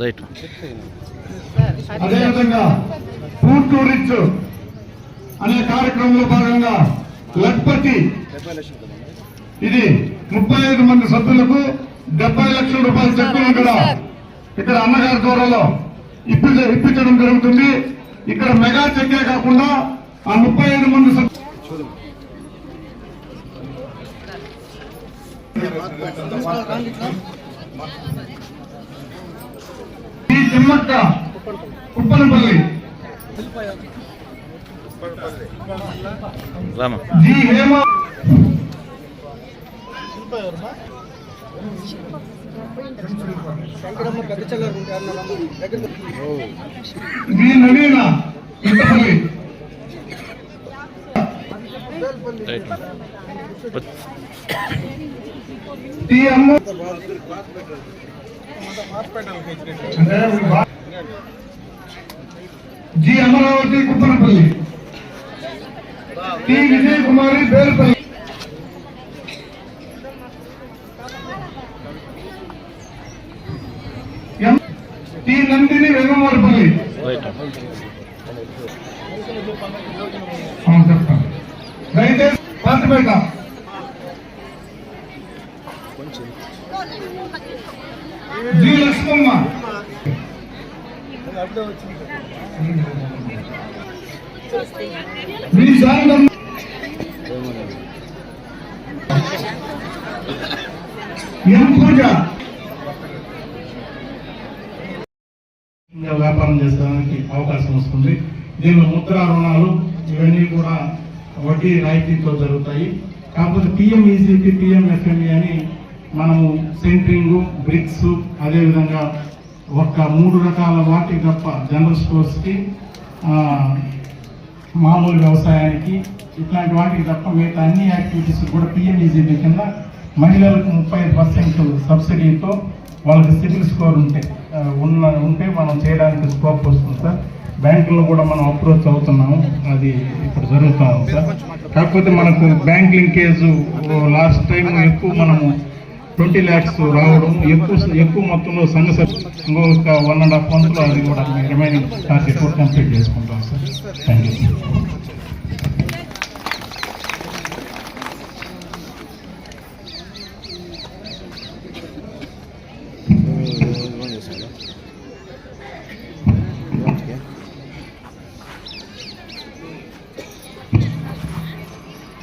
Right sir అదేవిధంగా food to rich అనే కార్యక్రమంలో భాగంగా లక్పతి ఇది ముప్పై ఐదు మంది సభ్యులకు డెబ్బై లక్షల రూపాయల చెక్కులను కూడా ఇక్కడ అన్నగారి దూరంలో ఇప్పి ఇప్పించడం జరుగుతుంది. ఇక్కడ మెగా చెక్కే కాకుండా ఆ ముప్పై ఐదు మంది సభ్యులు Thimmakka Kuppanapalli G Hema. G Naveena Inthapalli right. T Amma. G Amaravathi Kuppanapalli T Vijay Kumari Belupalli M T Nandini Pooja ఇంకా వ్యాపారం చేసడానికి అవకాశం వస్తుంది. దీనిలో ముద్ర రుణాలు ఇవన్నీ కూడా వడ్డీ రాయితీతో జరుగుతాయి. కాకపోతే పిఎం ఈజీపీ పిఎం ఎఫ్ఎంఈ అని మనము సెంట్రింగ్ బ్రిక్స్ అదేవిధంగా ఒక మూడు రకాల వాటికి తప్ప జనరల్ స్టోర్స్కి మామూలు వ్యవసాయానికి ఇట్లాంటి వాటికి తప్ప మిగతా అన్ని యాక్టివిటీస్ కూడా పిఎంఈజీబీ కింద మహిళలకు ముప్పై పర్సెంట్ సబ్సిడీతో వాళ్ళకి సివిల్ స్కోర్ ఉంటే ఉన్న ఉంటే మనం చేయడానికి స్కోప్ వస్తుంది సార్. బ్యాంకుల్లో కూడా మనం అప్రోచ్ అవుతున్నాము. అది ఇప్పుడు జరుగుతూ ఉంది సార్. కాకపోతే మనకు బ్యాంక్ లింకేజ్ లాస్ట్ టైం ఎక్కువ మనము ట్వంటీ ల్యాక్స్ రావడం ఎక్కువ ఎక్కువ మొత్తంలో సంఘ సభ్యు- ఇంకొక వన్ అండ్ హాఫ్ మంత్లో అది కూడా రిమైనింగ్ టార్గెట్ కూడా కంప్లీట్ చేసుకుంటాం సార్. థ్యాంక్ యూ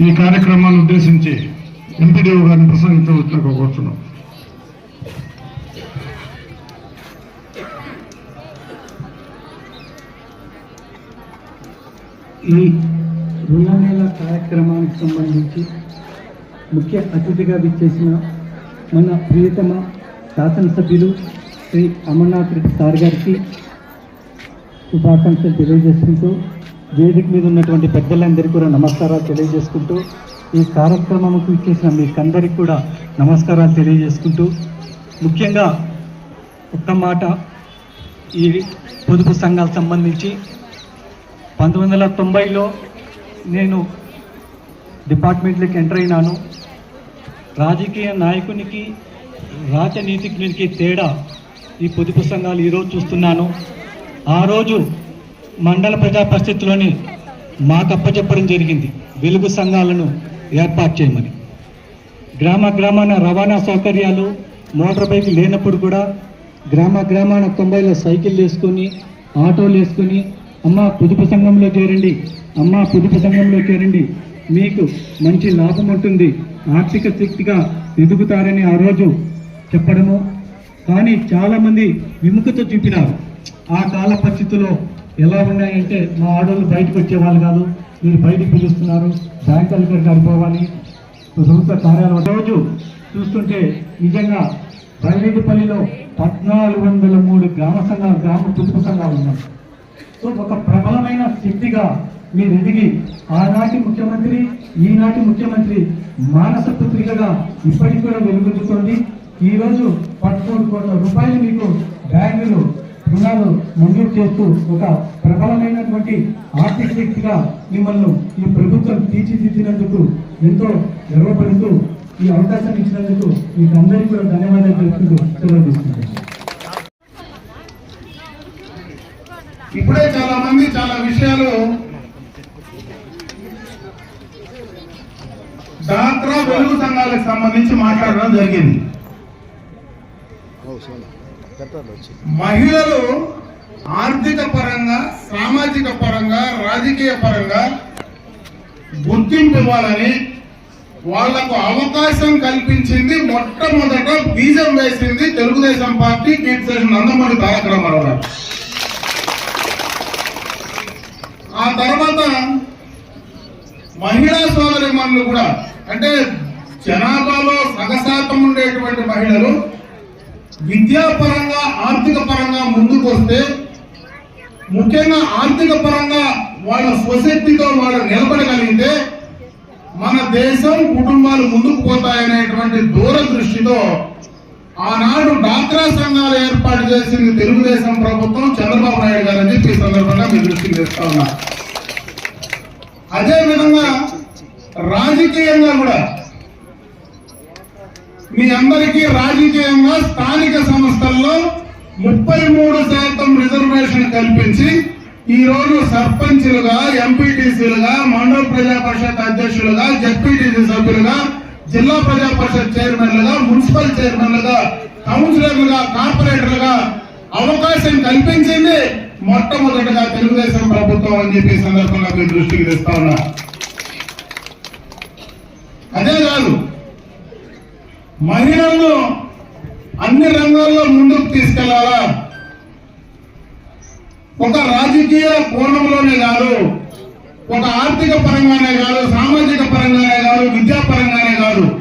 ఈ కార్యక్రమాన్ని ఉద్దేశించి ఎంపీడీఓ గారిని ప్రసంగించవచ్చుగా కోరుతున్నాం ఈ రుణమేళ కార్యక్రమానికి సంబంధించి ముఖ్య అతిథిగా విచ్చేసిన మన ప్రియతమ శాసనసభ్యులు శ్రీ అమర్నాథ్ రెడ్డి సార్ గారికి శుభాకాంక్షలు తెలియజేసుకుంటూ వేదిక మీద ఉన్నటువంటి పెద్దలందరికీ కూడా నమస్కారాలు తెలియజేసుకుంటూ ఈ కార్యక్రమంకు ఇచ్చేసిన మీకందరికీ కూడా నమస్కారాలు తెలియజేసుకుంటూ ముఖ్యంగా ఒక్క మాట ఈ పొదుపు సంఘాలకు సంబంధించి. పంతొమ్మిది వందల తొంభైలో నేను డిపార్ట్మెంట్లోకి ఎంటర్ అయినాను. రాజకీయ నాయకునికి రాజనీతిజ్ఞునికి తేడా ఈ పొదుపు సంఘాలు ఈరోజు చూస్తున్నాను. ఆ రోజు మండల ప్రజా పరిస్థితిలోని మాకు అప్పచెప్పడం జరిగింది. వెలుగు సంఘాలను ఏర్పాటు చేయమని. గ్రామ గ్రామాన రవాణా సౌకర్యాలు మోటార్ బైక్ లేనప్పుడు కూడా గ్రామ గ్రామాన తొంభైలో సైకిల్ వేసుకొని ఆటోలు వేసుకొని అమ్మ పొదుపు సంఘంలో చేరండి అమ్మ పొదుపు సంఘంలో చేరండి మీకు మంచి లాభం ఉంటుంది ఆర్థిక శక్తిగా ఎదుగుతారని ఆ రోజు చెప్పడము. కానీ చాలామంది విముఖత చూపినారు. ఆ కాల పరిస్థితుల్లో ఎలా ఉన్నాయంటే మా ఆడవాళ్ళు బయటకు వచ్చేవాళ్ళు కాదు మీరు బయటికి పిలుస్తున్నారు. బ్యాంకులకు సరిపోవాలి ప్రభుత్వ కార్యాలయం రోజు చూస్తుంటే నిజంగా బయలుపల్లిలో పద్నాలుగు వందల మూడు గ్రామ సంఘాలు గ్రామ పొదుపు సంఘాలు ఉన్నాయి. సో ఒక ప్రబలమైన శక్తిగా మీరు ఎదిగి ఆనాటి ముఖ్యమంత్రి ఈనాటి ముఖ్యమంత్రి మానస పుత్రికగా ఇప్పటికి కూడా వెలుగుతుంది ఈరోజు రోజు పదమూడు కోట్ల రూపాయలు మీకు బ్యాంకులు రుణాలు మంజూరు చేస్తూ ఒక ప్రబలమైనటువంటి ఆర్థిక వ్యక్తిగా మిమ్మల్ని ఈ ప్రభుత్వం తీర్చిదిద్దినందుకు ఎంతో గర్వపడుతూ ఈ అవకాశం ఇచ్చినందుకు మీకు అందరికీ కూడా ధన్యవాదాలు తెలుపుతూ సెలవు తీసుకుంటాను ఇప్పుడే చాలా మంది చాలా విషయాలు డాక్రా వెలుగు సంఘాలకు సంబంధించి మాట్లాడడం జరిగింది. మహిళలు ఆర్థిక పరంగా సామాజిక పరంగా రాజకీయ పరంగా గుర్తింపు ఇవ్వాలని వాళ్ళకు అవకాశం కల్పించింది మొట్టమొదట బీజం వేసింది తెలుగుదేశం పార్టీ కీర్తి నందమూరి తారక రామారావు గారు. ఆ తర్వాత మహిళా సోదరి మనులు కూడా అంటే జనాభాలో సగశాతం ఉండేటువంటి మహిళలు విద్యాపరంగా ఆర్థిక పరంగా ముందుకు వస్తే ముఖ్యంగా ఆర్థిక పరంగా వాళ్ళ స్వశక్తితో వాళ్ళు నిలబడగలిగితే మన దేశం కుటుంబాలు ముందుకు పోతాయనేటువంటి దూరదృష్టితో ఆనాడు డాక్రా సంఘాలు ఏర్పాటు చేసింది తెలుగుదేశం ప్రభుత్వం చంద్రబాబు నాయుడు గారు అని చెప్పి ఈ సందర్భంగా మీ దృష్టికి తెస్తా ఉన్నా. అదే విధంగా రాజకీయంగా కూడా మీ అందరికీ రాజకీయంగా స్థానిక సంస్థల్లో ముప్పై మూడు శాతం రిజర్వేషన్ కల్పించి ఈ రోజు ఎంపీటీసీలుగా మండల ప్రజా పరిషత్ అధ్యక్షులుగా జడ్పీటీసీ సభ్యులుగా జిల్లా ప్రజా పరిషత్ చైర్మన్లుగా మున్సిపల్ చైర్మన్లుగా కౌన్సిలర్లుగా కార్పొరేటర్లుగా అవకాశం కల్పించింది మొట్టమొదటిగా తెలుగుదేశం ప్రభుత్వం అని చెప్పి సందర్భంగా మీ దృష్టికి తెస్తా ఉన్నా. అదే కాదు మహిళలను అన్ని రంగాల్లో ముందుకు తీసుకెళ్ళాలా? ఒక రాజకీయ కోణంలోనే కాదు ఒక ఆర్థిక పరంగానే కాదు సామాజిక పరంగానే కాదు విద్యా పరంగానే కాదు.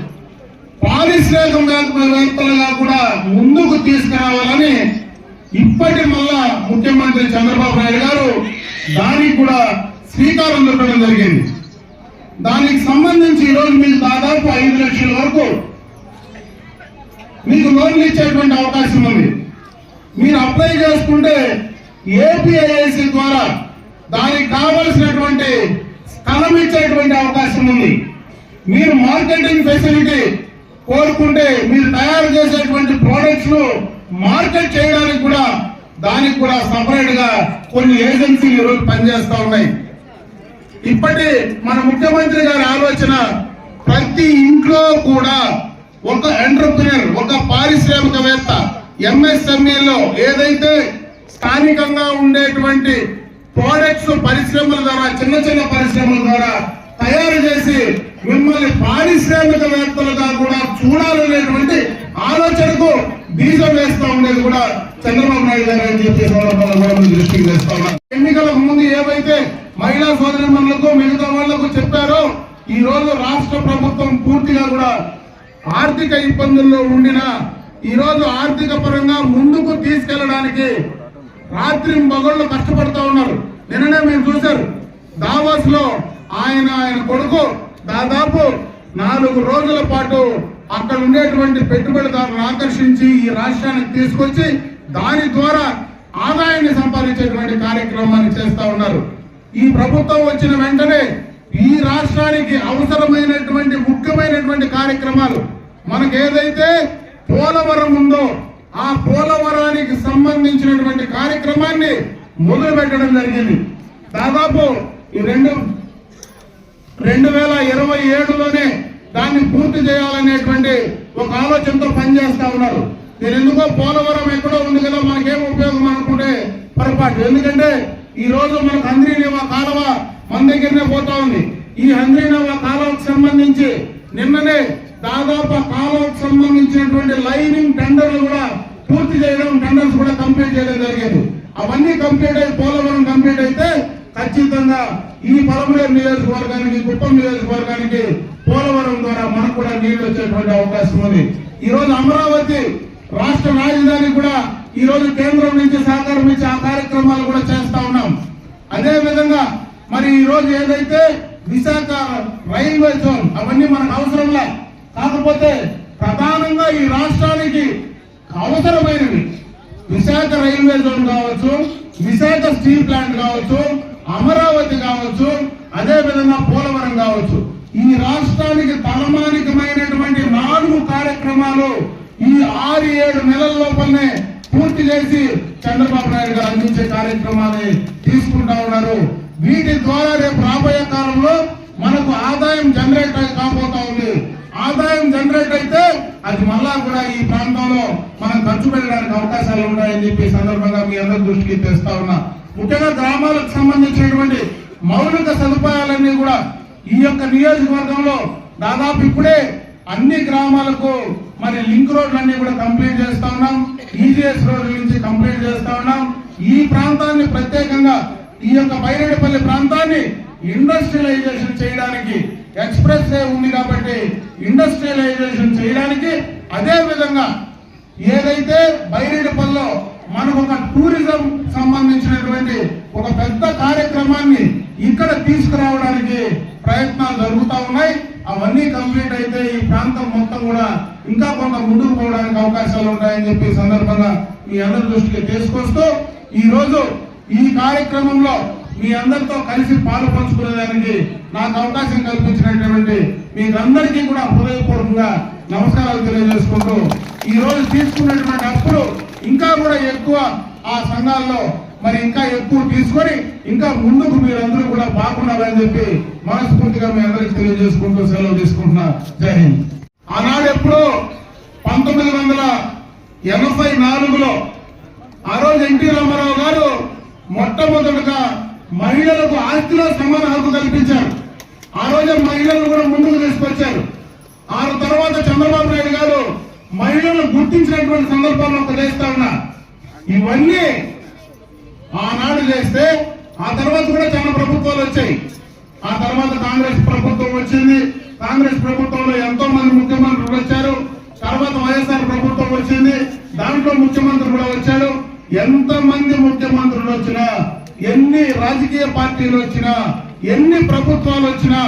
పారిశ్రామికవేత్తలుగా కూడా ముందుకు తీసుకురావాలని ఇప్పటి మళ్ళా ముఖ్యమంత్రి చంద్రబాబు నాయుడు గారు దానికి కూడా శ్రీకారం చుట్టడం జరిగింది. దానికి సంబంధించి ఈరోజు మీకు దాదాపు ఐదు లక్షల వరకు మీకు లోన్లు ఇచ్చేటువంటి అవకాశం ఉంది. మీరు అప్లై చేసుకుంటే ఏపీఐఐసి ద్వారా దానికి కావలసినటువంటి స్థలం ఇచ్చేటువంటి అవకాశం ఉంది. మీరు మార్కెటింగ్ ఫెసిలిటీ కోరుకుంటే మీరు తయారు చేసేటువంటి ప్రోడక్ట్స్ను మార్కెట్ చేయడానికి కూడా దానికి కూడా సపరేట్గా కొన్ని ఏజెన్సీలు ఈరోజు పనిచేస్తూ ఉన్నాయి. ఇప్పటి మన ముఖ్యమంత్రి గారి ఆలోచన ప్రతి ఇంట్లో కూడా ఒక ఎంటర్ప్రినర్ ఒక పారిశ్రామికవేత్త ఎంఎస్ఎంఈలో ఏదైతే స్థానికంగా ఉండేటువంటి ప్రోడక్ట్స్ పరిశ్రమల ద్వారా చిన్న చిన్న పరిశ్రమల ద్వారా తయారు చేసి మిమ్మల్ని పారిశ్రామికవేత్తలుగా కూడా చూడాలనేటువంటి ఆలోచనకు బీజం వేస్తా ఉండేది కూడా చంద్రబాబు నాయుడు గారు అని చెప్పి సందర్భంలో దృష్టికి తెస్తా ఎన్నికలకు ముందు ఏవైతే మహిళా సోదరిమణులకు మిగతా వాళ్ళకు చెప్పారో ఈ రోజు రాష్ట్ర ప్రభుత్వం పూర్తిగా కూడా ఆర్థిక ఇబ్బందుల్లో ఉండిన ఈరోజు ఆర్థిక పరంగా ముందుకు తీసుకెళ్ళడానికి రాత్రి మగళ్ళు కష్టపడతా ఉన్నారు. నిన్ననే మేము చూశారు. దావాస్లో ఆయన ఆయన కొడుకు దాదాపు నాలుగు రోజుల పాటు అక్కడ ఉండేటువంటి పెట్టుబడిదారులను ఆకర్షించి ఈ రాష్ట్రానికి తీసుకొచ్చి దాని ద్వారా ఆదాయాన్ని సంపాదించేటువంటి కార్యక్రమాన్ని చేస్తా ఉన్నారు. ఈ ప్రభుత్వం వచ్చిన వెంటనే ఈ రాష్ట్రానికి అవసరమైనటువంటి ముఖ్యమైనటువంటి కార్యక్రమాలు మనకు ఏదైతే పోలవరం ఉందో ఆ పోలవరానికి సంబంధించినటువంటి కార్యక్రమాన్ని మొదలు పెట్టడం జరిగింది. దాదాపు ఈ రెండు రెండు వేల ఇరవై ఏడులోనే దాన్ని పూర్తి చేయాలనేటువంటి ఒక ఆలోచనతో పనిచేస్తా ఉన్నారు. నేను ఎందుకో పోలవరం ఎక్కడో ఉంది కదా మనకేం ఉపయోగం అనుకుంటే పొరపాటు. ఎందుకంటే ఈ రోజు మనకు హంద్రీనేవా కాలువ మన దగ్గరనే పోతా ఉంది. ఈ హంద్రీనేవా కాలువకు సంబంధించి నిన్ననే దాదాపు కాలువకు సంబంధించినటువంటి లైనింగ్ టెండర్లు కూడా పూర్తి చేయడం టెండర్స్ కూడా కంప్లీట్ చేయడం జరిగింది. అవన్నీ కంప్లీట్ అయి పోలవరం కంప్లీట్ అయితే ఖచ్చితంగా ఈ పలమనేరు నియోజకవర్గానికి కుప్పం నియోజకవర్గానికి పోలవరం ద్వారా మనకు కూడా నీళ్ళు వచ్చేటువంటి అవకాశం ఉంది. ఈ రోజు అమరావతి రాష్ట్ర రాజధాని కూడా ఈ రోజు కేంద్రం నుంచి సహకారం ఇచ్చి ఆ కార్యక్రమాలు కూడా చేస్తా ఉన్నాం. అదే విధంగా మరి ఈ రోజు ఏదైతే విశాఖ రైల్వే జోన్ అవన్నీ మనకు అవసరంలా కాకపోతే ప్రధానంగా ఈ రాష్ట్రానికి అవసరమైనవి. విశాఖ రైల్వే జోన్ కావచ్చు విశాఖ స్టీల్ ప్లాంట్ కావచ్చు అమరావతి కావచ్చు అదే విధంగా పోలవరం కావచ్చు. ఈ రాష్ట్రానికి తలమానికమైనటువంటి నాలుగు కార్యక్రమాలు ఈ ఆరు ఏడు నెలల లోపలనే పూర్తి చేసి చంద్రబాబు నాయుడు గారు అందించే కార్యక్రమాన్ని తీసుకుంటా ఉన్నారు. వీటి ద్వారా రేపు రాబోయే కాలంలో మనకు ఆదాయం జనరేట్ కాబోతా ఉంది. ఆదాయం జనరేట్ అయితే అది మళ్ళా కూడా ఈ ప్రాంతంలో మనం ఖర్చు పెట్టడానికి అవకాశాలు ఉన్నాయని చెప్పి సందర్భంగా మీ అందరి దృష్టికి తెస్తా ఉన్నా. ముఖ్యంగా గ్రామాలకు సంబంధించినటువంటి మౌలిక సదుపాయాలన్నీ కూడా ఈ యొక్క నియోజకవర్గంలో దాదాపు ఇప్పుడే అన్ని గ్రామాలకు మరి లింక్ రోడ్లన్నీ కూడా కంప్లీట్ చేస్తా ఉన్నాం. ఈజీఎస్ రోడ్ల నుంచి కంప్లీట్ చేస్తా ఉన్నాం. ఈ ప్రాంతాన్ని ప్రత్యేకంగా ఈ యొక్క బైరేడుపల్లి ప్రాంతాన్ని ఇండస్ట్రియలైజేషన్ చేయడానికి ఎక్స్ప్రెస్ వే ఉంది కాబట్టి ఇండస్ట్రియలైజేషన్ చేయడానికి అదే విధంగా ఏదైతే బైరేడుపల్లిలో మనకు ఒక టూరిజం సంబంధించినటువంటి ఒక పెద్ద కార్యక్రమాన్ని ఇక్కడ తీసుకురావడానికి ప్రయత్నాలు జరుగుతూ ఉన్నాయి. అవన్నీ కంప్లీట్ అయితే ఈ ప్రాంతం మొత్తం కూడా ఇంకా కొంత ముందుకు పోవడానికి అవకాశాలు ఉంటాయని చెప్పి సందర్భంగా మీ అందరి దృష్టికి తీసుకొస్తూ ఈ రోజు ఈ కార్యక్రమంలో మీ అందరితో కలిసి పాలు పంచుకునేదానికి నాకు అవకాశం కల్పించినటువంటి మీకందరికీ కూడా హృదయపూర్వకంగా నమస్కారాలు తెలియజేసుకుంటూ ఈ రోజు తీసుకున్నటువంటి అప్పులు ఇంకా కూడా ఎక్కువ ఆ సంఘాల్లో మరి ఇంకా ఎక్కువ తీసుకొని ఇంకా ముందుకు మీరందరూ కూడా బాగున్నారని చెప్పి మనస్ఫూర్తిగా మీ అందరికి తెలియజేసుకుంటూ సెలవు తీసుకుంటున్నా. జై హింద్. ఆనాడు ఎప్పుడో పంతొమ్మిది వందల ఎనభై నాలుగులో ఆ రోజు ఎన్టీ రామారావు గారు మొట్టమొదటిగా మహిళలకు ఆస్తిలో సమాన హక్కు కల్పించారు. ఆ రోజు మహిళలను కూడా ముందుకు తీసుకొచ్చారు. ఆ తర్వాత చంద్రబాబు నాయుడు గారు మహిళలను గుర్తించినటువంటి సందర్భాల్లో ఒక చేస్తా ఉన్నా. ఇవన్నీ ఆనాడు చేస్తే ఆ తర్వాత కూడా చాలా ప్రభుత్వాలు వచ్చాయి. ఆ తర్వాత కాంగ్రెస్ ప్రభుత్వం వచ్చింది. కాంగ్రెస్ ప్రభుత్వంలో ఎంతో మంది ముఖ్యమంత్రులు వచ్చారు. తర్వాత వైఎస్ఆర్ ప్రభుత్వం వచ్చింది. దాంట్లో ముఖ్యమంత్రులు కూడా వచ్చారు. ఎంత మంది ముఖ్యమంత్రులు వచ్చినా ఎన్ని రాజకీయ పార్టీలు వచ్చినా ఎన్ని ప్రభుత్వాలు వచ్చినా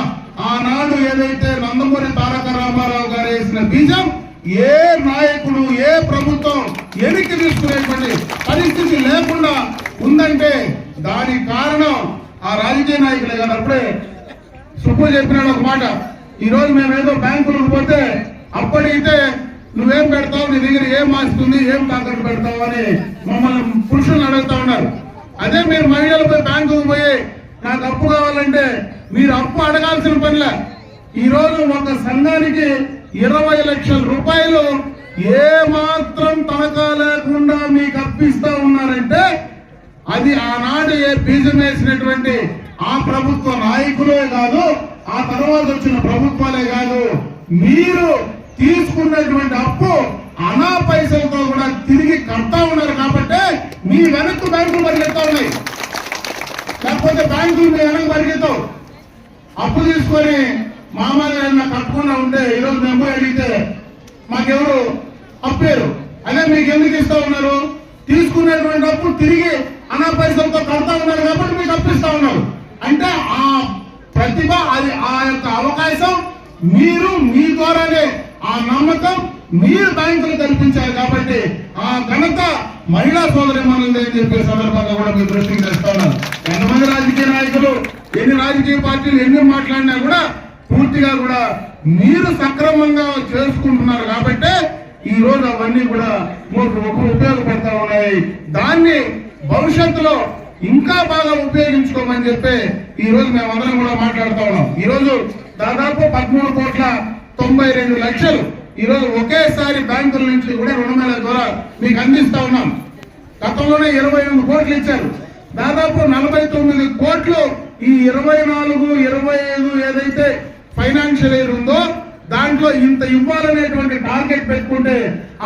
ఆనాడు ఏదైతే నందమూరి తారక రామారావు గారు వేసిన బీజం ఏ నాయకుడు ఏ ప్రభుత్వం ఎనికి తీసుకునేటువంటి పరిస్థితి లేకుండా ఉందంటే దానికి కారణం ఆ రాజకీయ నాయకులే కదా అప్పుడే సుబ్బు చెప్పినాడు ఒక మాట. ఈ రోజు మేము ఏదో బ్యాంకులకు పోతే అప్పటికైతే నువ్వేం పెడతావు? నీ దగ్గర ఏం ఆస్తుంది ఏం తాకట్టు పెడతావు? అని మమ్మల్ని పురుషులను అడుగుతా ఉన్నారు. అదే మీరు మహిళలపై బ్యాంకుకు పోయి నాకు అప్పు కావాలంటే మీరు అప్పు అడగాల్సిన పనిలే. ఈ రోజు ఒక సంఘానికి ఇరవై లక్షల రూపాయలు ఏ మాత్రం తనఖా లేకుండా మీకు అప్పిస్తా అది ఆనాడు ఏ బీజం వేసినటువంటి ఆ ప్రభుత్వ నాయకులే కాదు ఆ తర్వాత వచ్చిన ప్రభుత్వాలే కాదు. మీరు తీసుకున్నటువంటి అప్పు అనా పైసలతో కూడా తిరిగి కడతా ఉన్నారు కాబట్టి మీ వెనక్కు బ్యాంకులు పరిగెత్తా ఉన్నాయి. లేకపోతే బ్యాంకులు మీ వెనక్కి పరిగెత్తావు. అప్పు తీసుకొని మామూలుగా ఏమన్నా కట్టకుండా ఉంటే ఈరోజు మేము అడిగితే మాకెవరు? అప్పారు. అదే మీకు ఎందుకు ఇస్తా ఉన్నారు? తీసుకున్నటువంటి అప్పు తిరిగి అనా పైసలతో కడతా ఉన్నారు కాబట్టి మీకు అప్పిస్తా ఉన్నారు. అంటే ఆ ప్రతిభ అది ఆ యొక్క అవకాశం మీరు మీ ద్వారానే ఆ నమ్మకం మీరు బ్యాంకులు కల్పించారు కాబట్టి ఆ ఘనత మహిళా సోదరి మనది అని చెప్పే సందర్భంగా కూడా మీ దృష్టికి తెస్తా ఉన్నారు. ఎంతమంది రాజకీయ నాయకులు ఎన్ని రాజకీయ పార్టీలు ఎన్ని మాట్లాడినా కూడా పూర్తిగా కూడా మీరు సక్రమంగా చేసుకుంటున్నారు కాబట్టి ఈ రోజు అవన్నీ కూడా మీకు ఉపయోగపడతా ఉన్నాయి. దాన్ని భవిష్యత్తులో ఇంకా బాగా ఉపయోగించుకోమని చెప్పి ఈ రోజు మేమందరం కూడా మాట్లాడుతూ ఉన్నాం. ఈ రోజు దాదాపు పదమూడు కోట్ల తొంభై రెండు లక్షలు ఈ రోజు ఒకేసారి బ్యాంకుల నుంచి కూడా రుణమేళ ద్వారా మీకు అందిస్తా ఉన్నాం. గతంలోనే ఇరవై ఎనిమిది కోట్లు ఇచ్చారు. దాదాపు నలభై తొమ్మిది కోట్లు ఈ ఇరవై నాలుగు ఇరవై ఐదు ఏదైతే ఫైనాన్షియల్ ఇయర్ ఉందో దాంట్లో ఇంత ఇవ్వాలనేటువంటి టార్గెట్ పెట్టుకుంటే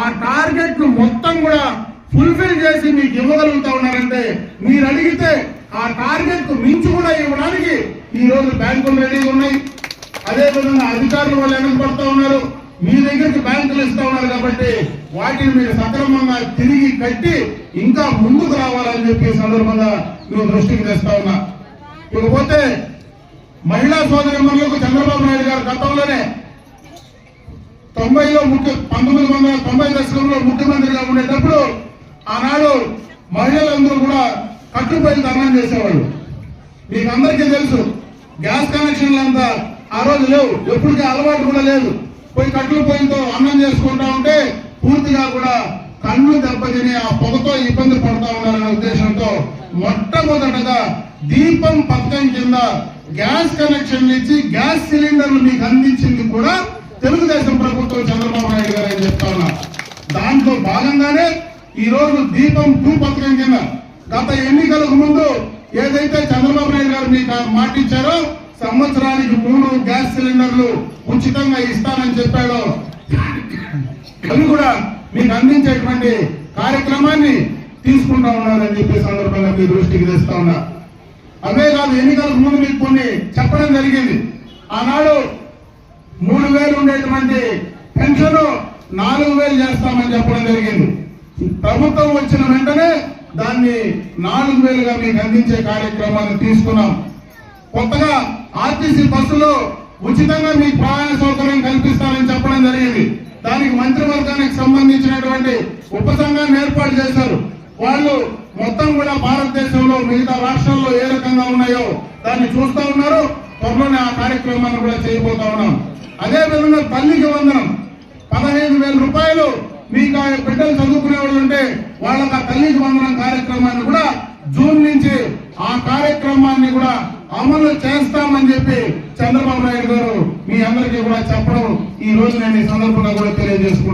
ఆ టార్గెట్ను మొత్తం కూడా ఫుల్ఫిల్ చేసి మీకు ఇవ్వగలుగుతా ఉన్నారంటే మీరు అడిగితే ఆ టార్గెట్కు మించి కూడా ఇవ్వడానికి ఈ రోజు బ్యాంకులు రెడీగా ఉన్నాయి. అదే విధంగా అధికారులు వాళ్ళు వెనకబడతా ఉన్నారు? మీ దగ్గరికి బ్యాంకులు ఇస్తా ఉన్నారు కాబట్టి వాటిని మీరు సక్రమంగా తిరిగి కట్టి ఇంకా ముందుకు రావాలని చెప్పి సందర్భంగా మేము దృష్టికి తెస్తా ఉన్నా. ఇకపోతే మహిళా సోదరి మనులకు చంద్రబాబు నాయుడు గారు గతంలోనే తొంభైలో ముఖ్య పంతొమ్మిది వందల తొంభై దశకంలో ముఖ్యమంత్రిగా ఉండేటప్పుడు ఆనాడు మహిళలందరూ కూడా కట్టుబడి ధర్మం చేసేవాళ్ళు. మీకు అందరికీ తెలుసు గ్యాస్ కనెక్షన్లు అంతా ఆ రోజు లేవు. ఎప్పటికీ అలవాటు కూడా లేదు. పోయి కట్టెల పొయ్యితో అన్నం చేసుకుంటా ఉంటే పూర్తిగా కూడా కళ్ళు దెబ్బతిని ఆ పొగతో ఇబ్బంది పడతా ఉన్నారనే ఉద్దేశంతో మొట్టమొదటగా దీపం పథకం కింద గ్యాస్ కనెక్షన్లు ఇచ్చి గ్యాస్ సిలిండర్లు మీకు అందించింది కూడా తెలుగుదేశం ప్రభుత్వం చంద్రబాబు నాయుడు గారు అని చెప్తా ఉన్నారు. దాంట్లో భాగంగానే ఈరోజు దీపం టూ పథకం కింద గత ఎన్నికలకు ముందు ఏదైతే చంద్రబాబు నాయుడు గారు మీకు మాట ఇచ్చారో సంవత్సరానికి మూడు గ్యాస్ సిలిండర్లు ఉచితంగా ఇస్తానని చెప్పాడో అవి కూడా మీకు అందించేటువంటి కార్యక్రమాన్ని తీసుకుంటా ఉన్నారని చెప్పి సందర్భంగా మీ దృష్టికి తెస్తా ఉన్నా. అవే కాదు ఎన్నికలకు ముందు మీకు కొన్ని చెప్పడం జరిగింది. ఆనాడు మూడు వేలు ఉండేటువంటి పెన్షన్ నాలుగు వేలు చేస్తామని చెప్పడం జరిగింది. ప్రభుత్వం వచ్చిన వెంటనే దాన్ని నాలుగు వేలుగా మీకు అందించే కార్యక్రమాన్ని తీసుకున్నాం. కొత్తగా ఆర్టీసీ బస్సులో ఉచితంగా మీకు ప్రయాణ సౌకర్యం కల్పిస్తారని చెప్పడం జరిగింది. దానికి మంత్రివర్గానికి సంబంధించినటువంటి ఉపసంఘాన్ని ఏర్పాటు చేశారు. వాళ్ళు మొత్తం కూడా భారతదేశంలో మిగతా రాష్ట్రాల్లో ఏ రకంగా ఉన్నాయో దాన్ని చూస్తా ఉన్నారు. త్వరలోనే ఆ కార్యక్రమాన్ని కూడా చేయబోతా ఉన్నాం. అదే విధంగా తల్లికి వందనం. పదహైదు వేల రూపాయలు మీకు ఆ బిడ్డలు చదువుకునే వాళ్ళు ఉంటే వాళ్ళకి ఆ తల్లికి వందనం కార్యక్రమాన్ని కూడా జూన్ నుంచి ఆ కార్యక్రమాన్ని కూడా అమలు చేస్తామని చెప్పి చంద్రబాబు నాయుడు గారు మీ అందరికీ కూడా చెప్పడం ఈ రోజు నేను ఈ సందర్భంగా కూడా తెలియజేసుకుంటాను